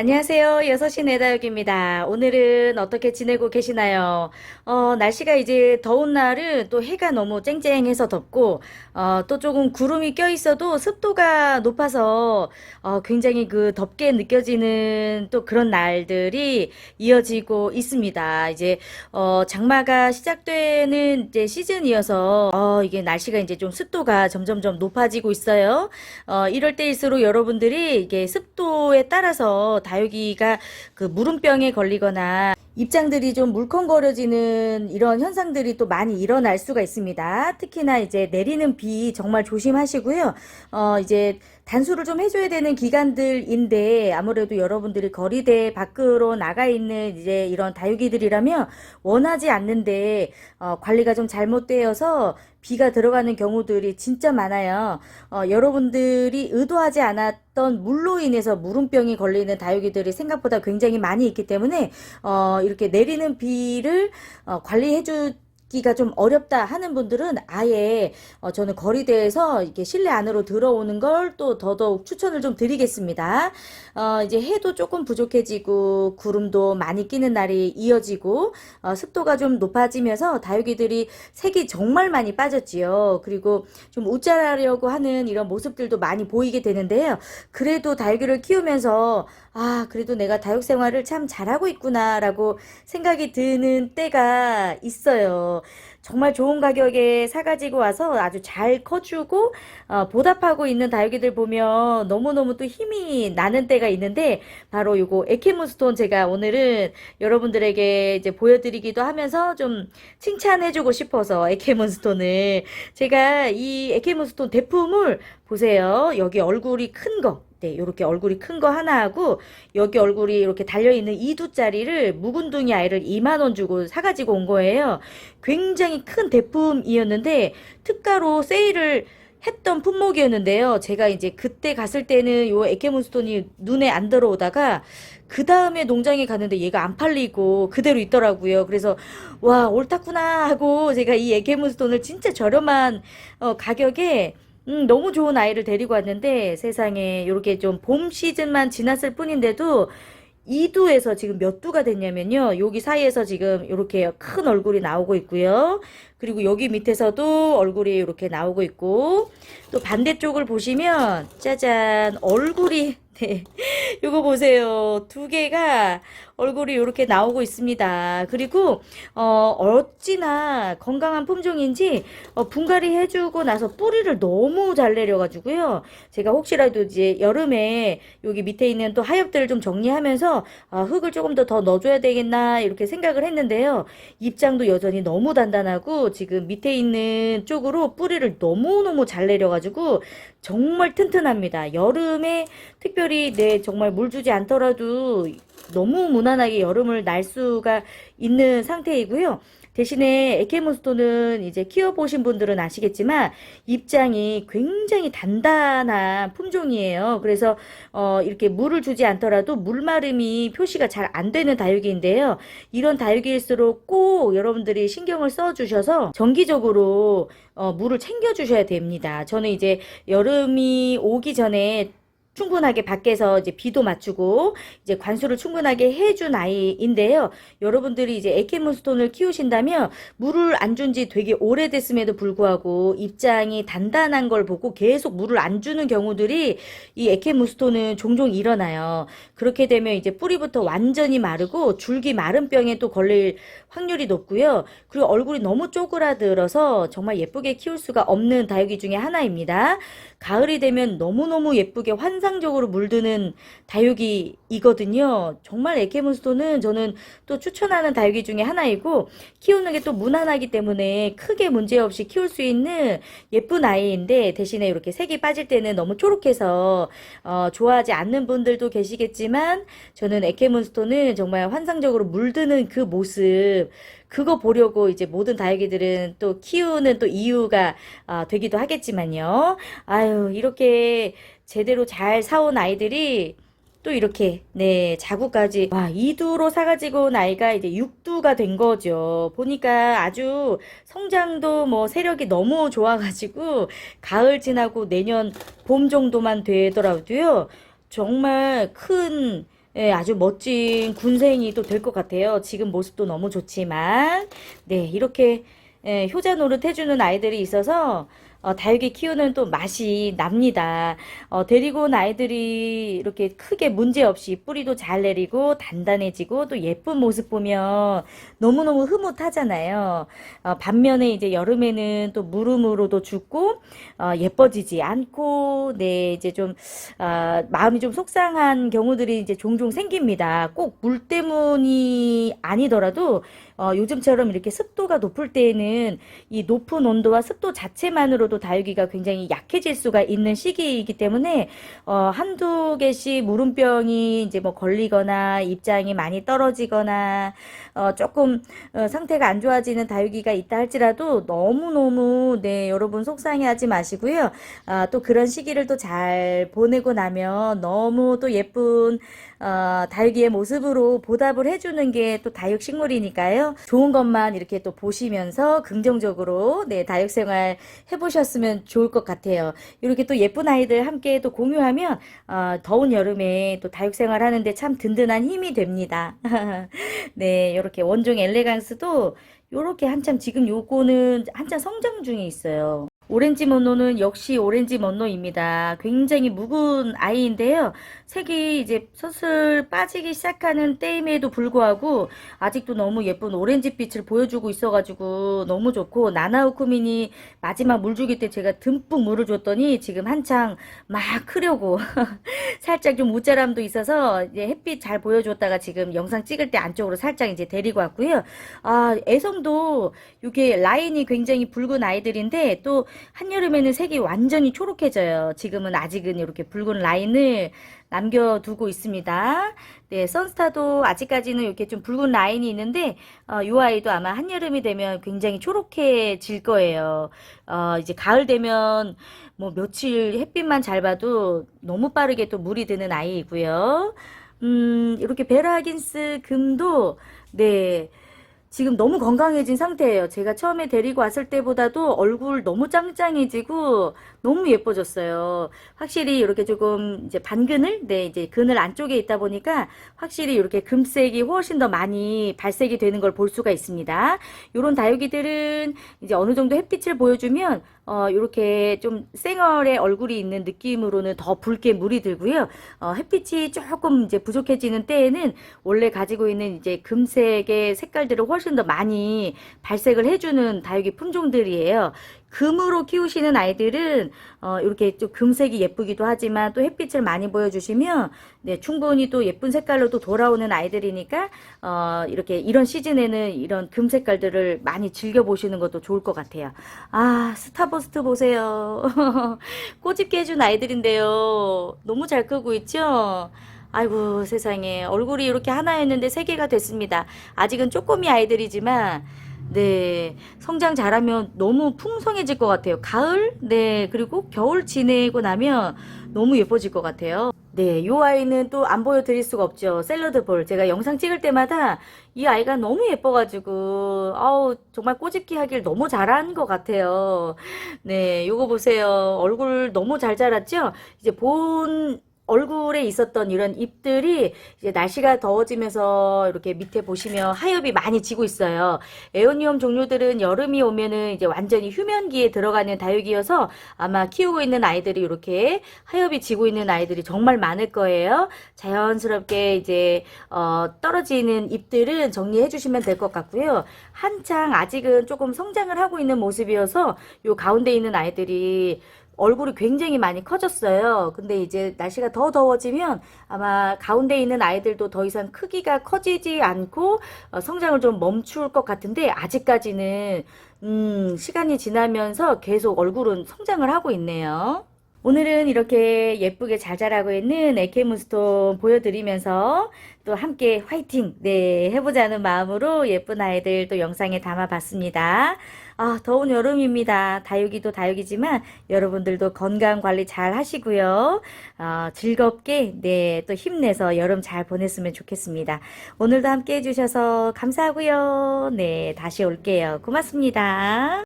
안녕하세요. 6시 내다육입니다. 오늘은 어떻게 지내고 계시나요? 어, 날씨가 이제 더운 날은 또 해가 너무 쨍쨍해서 덥고, 어, 또 조금 구름이 껴 있어도 습도가 높아서, 어, 굉장히 그 덥게 느껴지는 또 그런 날들이 이어지고 있습니다. 이제, 어, 장마가 시작되는 이제 시즌이어서, 어, 이게 날씨가 이제 좀 습도가 점점점 높아지고 있어요. 어, 이럴 때일수록 여러분들이 이게 습도에 따라서 다육이가 그 무름병에 걸리거나 입장들이 좀 물컹거려지는 이런 현상들이 또 많이 일어날 수가 있습니다. 특히나 이제 내리는 비 정말 조심하시고요. 어, 이제 단수를 좀 해줘야 되는 기간들인데 아무래도 여러분들이 거리대 밖으로 나가 있는 이제 이런 다육이들이라면 원하지 않는데 어, 관리가 좀 잘못되어서 비가 들어가는 경우들이 진짜 많아요. 어, 여러분들이 의도하지 않았던 물로 인해서 무름병이 걸리는 다육이들이 생각보다 굉장히 많이 있기 때문에 어, 이렇게 내리는 비를 어, 관리해 주 기가 좀 어렵다 하는 분들은 아예 어, 저는 거리대에서 이렇게 실내 안으로 들어오는 걸 또 더더욱 추천을 좀 드리겠습니다. 어, 이제 해도 조금 부족해지고 구름도 많이 끼는 날이 이어지고 어, 습도가 좀 높아지면서 다육이들이 색이 정말 많이 빠졌지요. 그리고 좀 웃자라려고 하는 이런 모습들도 많이 보이게 되는데요. 그래도 다육이를 키우면서 아, 그래도 내가 다육 생활을 참 잘하고 있구나라고 생각이 드는 때가 있어요. 정말 좋은 가격에 사가지고 와서 아주 잘 커주고 어, 보답하고 있는 다육이들 보면 너무너무 또 힘이 나는 때가 있는데 바로 요거 에케문스톤 제가 오늘은 여러분들에게 이제 보여드리기도 하면서 좀 칭찬해주고 싶어서 에케문스톤을 제가 이 에케문스톤 대품을 보세요. 여기 얼굴이 큰 거. 네, 요렇게 얼굴이 큰 거 하나 하고 여기 얼굴이 이렇게 달려있는 2두짜리를 묵은둥이 아이를 2만원 주고 사가지고 온 거예요. 굉장히 큰 대품이었는데 특가로 세일을 했던 품목이었는데요. 제가 이제 그때 갔을 때는 요 에케문스톤이 눈에 안 들어오다가 그 다음에 농장에 갔는데 얘가 안 팔리고 그대로 있더라고요. 그래서 와 옳다구나 하고 제가 이 에케문스톤을 진짜 저렴한 어, 가격에 음, 너무 좋은 아이를 데리고 왔는데 세상에 이렇게 좀 봄 시즌만 지났을 뿐인데도 2두에서 지금 몇 두가 됐냐면요. 여기 사이에서 지금 이렇게 큰 얼굴이 나오고 있고요. 그리고 여기 밑에서도 얼굴이 이렇게 나오고 있고 또 반대쪽을 보시면 짜잔 얼굴이 네. 이거 보세요. 두 개가 얼굴이 이렇게 나오고 있습니다. 그리고 어 어찌나 건강한 품종인지 어, 분갈이 해주고 나서 뿌리를 너무 잘 내려가지고요. 제가 혹시라도 이제 여름에 여기 밑에 있는 또 하엽들을 좀 정리하면서 아, 흙을 조금 더 더 넣어줘야 되겠나 이렇게 생각을 했는데요. 입장도 여전히 너무 단단하고 지금 밑에 있는 쪽으로 뿌리를 너무너무 잘 내려가지고 정말 튼튼합니다. 여름에 특별히 네 정말 물 주지 않더라도 너무 무난하게 여름을 날 수가 있는 상태이고요. 대신에 에케몬스톤은 이제 키워보신 분들은 아시겠지만 입장이 굉장히 단단한 품종이에요. 그래서 어 이렇게 물을 주지 않더라도 물마름이 표시가 잘 안 되는 다육이인데요. 이런 다육이일수록 꼭 여러분들이 신경을 써 주셔서 정기적으로 어 물을 챙겨 주셔야 됩니다. 저는 이제 여름이 오기 전에 충분하게 밖에서 이제 비도 맞추고 이제 관수를 충분하게 해준 아이인데요. 여러분들이 이제 에케문스톤을 키우신다면 물을 안 준 지 되게 오래됐음에도 불구하고 입장이 단단한 걸 보고 계속 물을 안 주는 경우들이 이 에케문스톤은 종종 일어나요. 그렇게 되면 이제 뿌리부터 완전히 마르고 줄기 마른병에 또 걸릴 확률이 높고요. 그리고 얼굴이 너무 쪼그라들어서 정말 예쁘게 키울 수가 없는 다육이 중에 하나입니다. 가을이 되면 너무너무 예쁘게 환 상적으로 물드는 다육이이거든요. 정말 에케문스톤은 저는 또 추천하는 다육이 중에 하나이고 키우는 게 또 무난하기 때문에 크게 문제없이 키울 수 있는 예쁜 아이인데 대신에 이렇게 색이 빠질 때는 너무 초록해서 어, 좋아하지 않는 분들도 계시겠지만 저는 에케문스톤은 정말 환상적으로 물드는 그 모습 그거 보려고 이제 모든 다육이들은 또 키우는 또 이유가 어, 되기도 하겠지만요. 아유, 이렇게 제대로 잘 사온 아이들이 또 이렇게 네 자구까지 와 2두로 사가지고 온 아이가 이제 6두가 된 거죠 보니까 아주 성장도 뭐 세력이 너무 좋아가지고 가을 지나고 내년 봄 정도만 되더라도요 정말 큰 예, 아주 멋진 군생이 또 될 것 같아요. 지금 모습도 너무 좋지만, 네, 이렇게 예, 효자 노릇 해주는 아이들이 있어서 어, 다육이 키우는 또 맛이 납니다. 어, 데리고 온 아이들이 이렇게 크게 문제 없이 뿌리도 잘 내리고 단단해지고 또 예쁜 모습 보면 너무너무 흐뭇하잖아요. 어, 반면에 이제 여름에는 또 무름으로도 죽고 어, 예뻐지지 않고 네 이제 좀 아, 마음이 좀 속상한 경우들이 이제 종종 생깁니다. 꼭 물 때문이 아니더라도 어, 요즘처럼 이렇게 습도가 높을 때에는 이 높은 온도와 습도 자체만으로 도 다육이가 굉장히 약해질 수가 있는 시기이기 때문에 어, 한두 개씩 무름병이 이제 뭐 걸리거나 입장이 많이 떨어지거나 어, 조금 어, 상태가 안 좋아지는 다육이가 있다 할지라도 너무너무 네 여러분 속상해하지 마시고요. 아, 또 그런 시기를 또 잘 보내고 나면 너무 또 예쁜 어, 다육이의 모습으로 보답을 해주는 게 또 다육 식물이니까요. 좋은 것만 이렇게 또 보시면서 긍정적으로 네 다육 생활 해보 셨으면 좋을 것 같아요. 이렇게 또 예쁜 아이들 함께 또 공유하면 어, 더운 여름에 또 다육생활 하는데 참 든든한 힘이 됩니다. 네, 이렇게 원종 엘레강스도 요렇게 한참 지금 요거는 한참 성장 중에 있어요. 오렌지 먼노는 역시 오렌지 먼노입니다. 굉장히 묵은 아이인데요. 색이 이제 슬슬 빠지기 시작하는 때임에도 불구하고 아직도 너무 예쁜 오렌지빛을 보여주고 있어가지고 너무 좋고 나나우쿠민이 마지막 물 주기 때 제가 듬뿍 물을 줬더니 지금 한창 막 크려고 살짝 좀 모자람도 있어서 이제 햇빛 잘 보여줬다가 지금 영상 찍을 때 안쪽으로 살짝 이제 데리고 왔고요. 아, 애성도 이게 라인이 굉장히 붉은 아이들인데 또 한여름에는 색이 완전히 초록해져요. 지금은 아직은 이렇게 붉은 라인을 남겨두고 있습니다. 네, 선스타도 아직까지는 이렇게 좀 붉은 라인이 있는데, 어, 이 아이도 아마 한여름이 되면 굉장히 초록해질 거예요. 어, 이제 가을 되면 뭐 며칠 햇빛만 잘 봐도 너무 빠르게 또 물이 드는 아이이고요. 음, 이렇게 베라긴스 금도, 네, 지금 너무 건강해진 상태예요. 제가 처음에 데리고 왔을 때보다도 얼굴 너무 짱짱해지고 너무 예뻐졌어요. 확실히 이렇게 조금 이제 반그늘, 네, 이제 그늘 안쪽에 있다 보니까 확실히 이렇게 금색이 훨씬 더 많이 발색이 되는 걸 볼 수가 있습니다. 요런 다육이들은 이제 어느 정도 햇빛을 보여주면 어, 이렇게 좀 쌩얼의 얼굴이 있는 느낌으로는 더 붉게 물이 들고요. 어, 햇빛이 조금 이제 부족해지는 때에는 원래 가지고 있는 이제 금색의 색깔들을 훨씬 더 많이 발색을 해주는 다육이 품종들이에요. 금으로 키우시는 아이들은 어, 이렇게 좀 금색이 예쁘기도 하지만 또 햇빛을 많이 보여주시면 네, 충분히 또 예쁜 색깔로 또 돌아오는 아이들이니까 어, 이렇게 이런 시즌에는 이런 금 색깔들을 많이 즐겨 보시는 것도 좋을 것 같아요. 아 스타버스트 보세요. 꼬집게 해준 아이들인데요. 너무 잘 크고 있죠? 아이고 세상에 얼굴이 이렇게 하나였는데 세 개가 됐습니다. 아직은 쪼꼬미 아이들이지만 네 성장 잘하면 너무 풍성해질 것 같아요. 가을 네 그리고 겨울 지내고 나면 너무 예뻐질 것 같아요. 네, 요 아이는 또 안 보여드릴 수가 없죠. 샐러드 볼. 제가 영상 찍을 때마다 이 아이가 너무 예뻐가지고, 아우, 정말 꼬집기 하길 너무 잘한 것 같아요. 네, 요거 보세요. 얼굴 너무 잘 자랐죠? 이제 본, 얼굴에 있었던 이런 잎들이 이제 날씨가 더워지면서 이렇게 밑에 보시면 하엽이 많이 지고 있어요. 에오니움 종류들은 여름이 오면은 이제 완전히 휴면기에 들어가는 다육이어서 아마 키우고 있는 아이들이 이렇게 하엽이 지고 있는 아이들이 정말 많을 거예요. 자연스럽게 이제 어, 떨어지는 잎들은 정리해 주시면 될 것 같고요. 한창 아직은 조금 성장을 하고 있는 모습이어서 요 가운데 있는 아이들이 얼굴이 굉장히 많이 커졌어요. 근데 이제 날씨가 더 더워지면 아마 가운데 있는 아이들도 더 이상 크기가 커지지 않고 어, 성장을 좀 멈출 것 같은데 아직까지는 음, 시간이 지나면서 계속 얼굴은 성장을 하고 있네요. 오늘은 이렇게 예쁘게 잘 자라고 있는 에케무스톤 보여드리면서 또 함께 화이팅! 네, 해보자는 마음으로 예쁜 아이들 또 영상에 담아봤습니다. 아, 더운 여름입니다. 다육이도 다육이지만 여러분들도 건강 관리 잘 하시고요. 아, 즐겁게, 네, 또 힘내서 여름 잘 보냈으면 좋겠습니다. 오늘도 함께 해주셔서 감사하고요. 네, 다시 올게요. 고맙습니다.